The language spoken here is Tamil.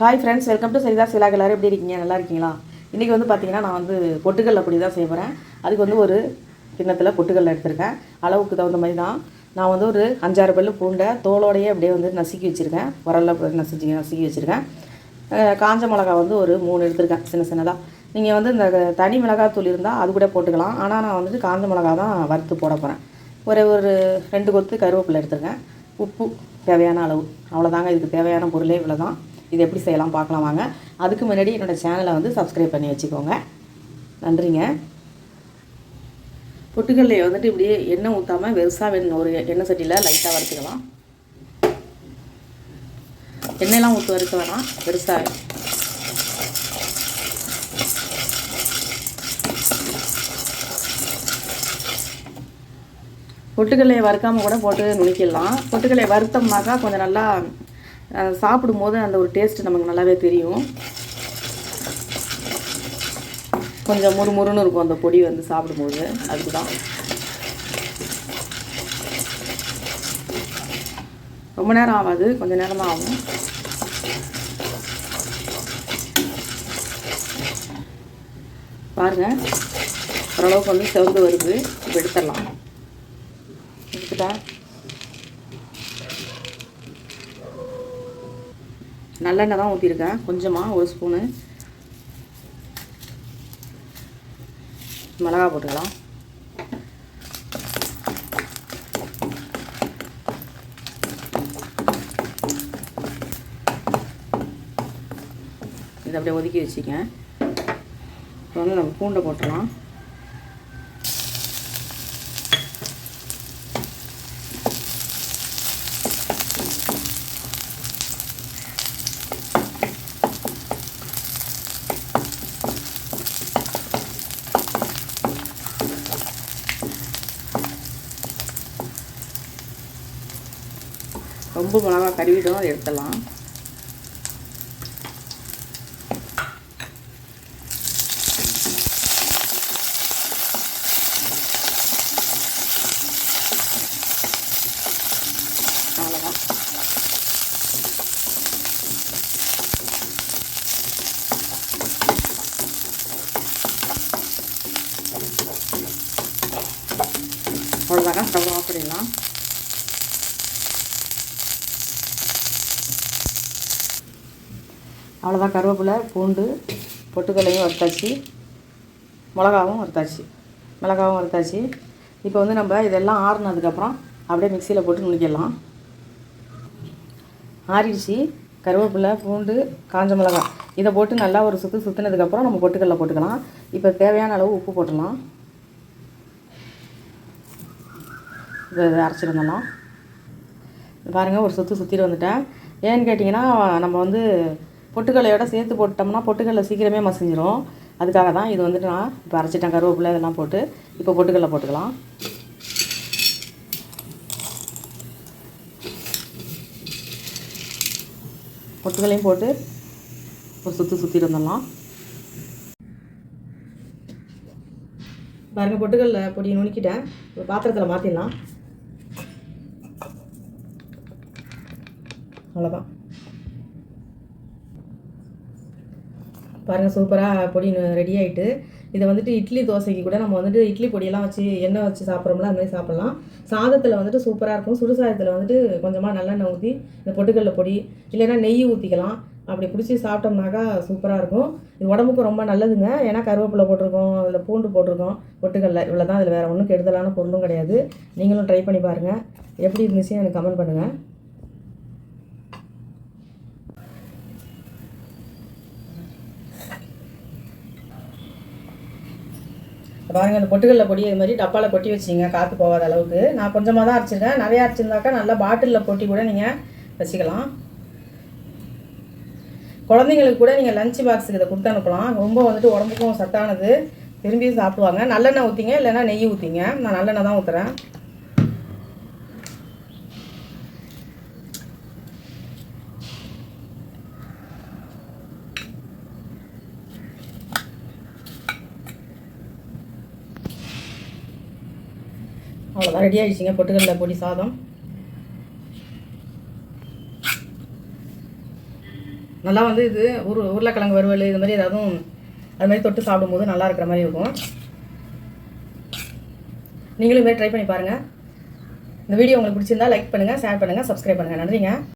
Hi friends welcome to Saritha சிலாக் எல்லாரும் எப்படி இருக்கீங்க? நல்லா இருக்கீங்களா? இன்றைக்கி வந்து பார்த்தீங்கன்னா நான் வந்து பொட்டுக்கல்ல பொடி தான் செய்ய போகிறேன் அதுக்கு வந்து ஒரு கிண்ணத்தில் பொட்டுக்கல்ல எடுத்திருக்கேன். அளவுக்கு தகுந்த மாதிரி தான். நான் வந்து ஒரு அஞ்சாறு பல்லு பூண்டை தோலோடையே அப்படியே வந்து நசுக்கி வச்சுருக்கேன். உரல்ல போட்டு நசுக்கி நசுக்கி வச்சுருக்கேன். காஞ்ச மிளகா வந்து ஒரு மூணு எடுத்திருக்கேன் சின்ன சின்னதாக நீங்கள் வந்து இந்த தனி மிளகாய் தூள் இருந்தால் அது கூட போட்டுக்கலாம். ஆனால் நான் வந்துட்டு காஞ்ச மிளகா தான் வறுத்து போட போகிறேன் ஒரு ஒரு ரெண்டு கொத்து கருவேப்பிலை எடுத்திருக்கேன். உப்பு தேவையான அளவு. அவ்வளோதாங்க இதுக்கு தேவையான பொருளே இவ்வளோ தான் இது எப்படி செய்யலாம் பார்க்கலாம் வாங்க. அதுக்கு முன்னாடி என்னோடய சேனலை வந்து சப்ஸ்கிரைப் பண்ணி வச்சுக்கோங்க. நன்றிங்க. பொட்டுக்கல்லையை வந்துட்டு இப்படியே எண்ணெய் ஊற்றாமல் வெறுசாக வேணும் ஒரு எண்ணெய் சட்டியில் லைட்டாக வறுத்துக்கலாம். எண்ணெயெல்லாம் ஊற்று வறுக்க வேணாம். பெருசாக பொட்டுக்கல்லையை வறுக்காமல் கூட போட்டு நுணுக்கிடலாம். பொட்டுக்கல்லையை வறுத்தோம்னாக்கா கொஞ்சம் நல்லா சாப்பிடும்போது அந்த ஒரு டேஸ்ட்டு நமக்கு நல்லாவே தெரியும். கொஞ்சம் முறுமுறுன்னு இருக்கும் அந்த பொடி வந்து சாப்பிடும்போது. அதுக்கு தான் ரொம்ப நேரம் ஆகாது. கொஞ்சம் நேரம் தான் ஆகும். பாருங்கள் ஓரளவுக்கு வந்து செவந்து வருது. இப்போ எடுத்துடலாம். எடுத்துட்டா நல்லெண்ணெய் தான் ஊற்றிருக்கேன் கொஞ்சமாக ஒரு ஸ்பூனு. மிளகா போட்டுக்கலாம். இதை அப்படியே ஒதுக்கி வச்சுக்கேன். இப்போ வந்து நம்ம பூண்டை போட்டுடலாம். ரொம்ப மிளகா கருவிடும் அதை எடுத்துடலாம். அவ்வளோதான் அவ்வளோதாங்க ஸ்டவ் ஆஃப் பண்ணிடலாம் அவ்வளோதான் கருவேப்பிலை பூண்டு பொட்டுக்கல்லையும் வறுத்தாச்சு. மிளகாவும் வறுத்தாச்சு. மிளகாவும் வறுத்தாச்சு. இப்போ வந்து நம்ம இதெல்லாம் ஆறுனதுக்கப்புறம் அப்படியே மிக்சியில் போட்டு நுணுக்கிடலாம். ஆறிடுச்சு. கருவேப்பிலை பூண்டு காஞ்ச மிளகா இதை போட்டு நல்லா ஒரு சுற்று சுற்றுனதுக்கப்புறம் நம்ம பொட்டுக்கல்ல போட்டுக்கலாம். இப்போ தேவையான அளவு உப்பு போட்டலாம் இதை அரைச்சிருந்தோம் பாருங்கள் ஒரு சுற்று சுற்றிட்டு வந்துட்டேன். ஏன்னு கேட்டிங்கன்னா நம்ம வந்து பொட்டுக்கல்லையோட சேர்த்து போட்டோம்னா பொட்டுக்கல்லை சீக்கிரமே மசிஞ்சிரும். அதுக்காக தான் இது வந்துட்டு நான் இப்போ அரைச்சிட்டேன். கருவேப்பிலை இதெல்லாம் போட்டு இப்போ பொட்டுக்கடலை போட்டுக்கலாம். பொட்டுக்கல்லையும் போட்டு ஒரு சுற்றி சுற்றிட்டு வந்துடலாம். பாருங்கள் பொட்டுக்கல்ல பொடி நுணுக்கிட்டேன். ஒரு பாத்திரத்தில் மாற்றிடலாம் அவ்வளோதான் பாருங்கள் சூப்பராக பொடி ரெடி ஆகிட்டு இதை வந்துட்டு இட்லி தோசைக்கு கூட நம்ம வந்துட்டு இட்லி பொடியெல்லாம் வச்சு எண்ணெய் வச்சு சாப்பிட்றோம்ல அது மாதிரி சாப்பிட்லாம். சாதத்தில் வந்துட்டு சூப்பராக இருக்கும். சுடு சாதத்தில் வந்துட்டு கொஞ்சமாக நல்லெண்ணெய் ஊற்றி இந்த பொட்டுக்கடல பொடி இல்லைன்னா நெய் ஊற்றிக்கலாம் அப்படி பிடிச்சி சாப்பிட்டோம்னாக்கா சூப்பராக இருக்கும். இது உடம்புக்கு ரொம்ப நல்லதுங்க. ஏன்னா கருவேப்பிலை போட்டிருக்கோம் அதில் பூண்டு போட்டிருக்கோம் பொட்டுக்கடல. இவ்வளோ தான் இதில் வேறு ஒன்றும் கெடுதலான பொருளும் கிடையாது. நீங்களும் ட்ரை பண்ணி பாருங்கள் எப்படி இருந்துச்சு எனக்கு கமெண்ட் பண்ணுங்கள் பாருங்க அந்த பொட்டுக்கல்ல பொடி இது மாதிரி டப்பாவில் கொட்டி வச்சிங்க காற்று போகாத அளவுக்கு. நான் கொஞ்சமாக தான் அரைச்சிருக்கேன். நிறையா அரைச்சிருந்தாக்கா நல்லா பாட்டிலில் கொட்டி கூட நீங்கள் வச்சுக்கலாம். குழந்தைங்களுக்கு கூட நீங்கள் லஞ்ச் பாக்ஸுக்கு இதை கொடுத்து அனுப்பலாம். ரொம்ப வந்துட்டு உடம்புக்கும் சத்தானது. விரும்பி சாப்பிடுவாங்க. நல்லெண்ணெய் ஊற்றிங்க இல்லைன்னா நெய் ஊற்றிங்க நான் நல்லெண்ணெய் தான் ஊற்றுறேன் அவ்வளோதான் ரெடி ஆகிடுச்சிங்க பொட்டுக்கடல பொடி சாதம். நல்லா வந்து இது உரு உருளைக்கிழங்கு வறுவல் இது மாதிரி ஏதாவது அது மாதிரி தொட்டு சாப்பிடும்போது நல்லா இருக்கிற மாதிரி இருக்கும். நீங்களும் இது மாதிரி ட்ரை பண்ணி பாருங்கள் இந்த வீடியோ உங்களுக்கு பிடிச்சிருந்தா லைக் பண்ணுங்கள் ஷேர் பண்ணுங்கள் சப்ஸ்கிரைப் பண்ணுங்கள் நன்றிங்க.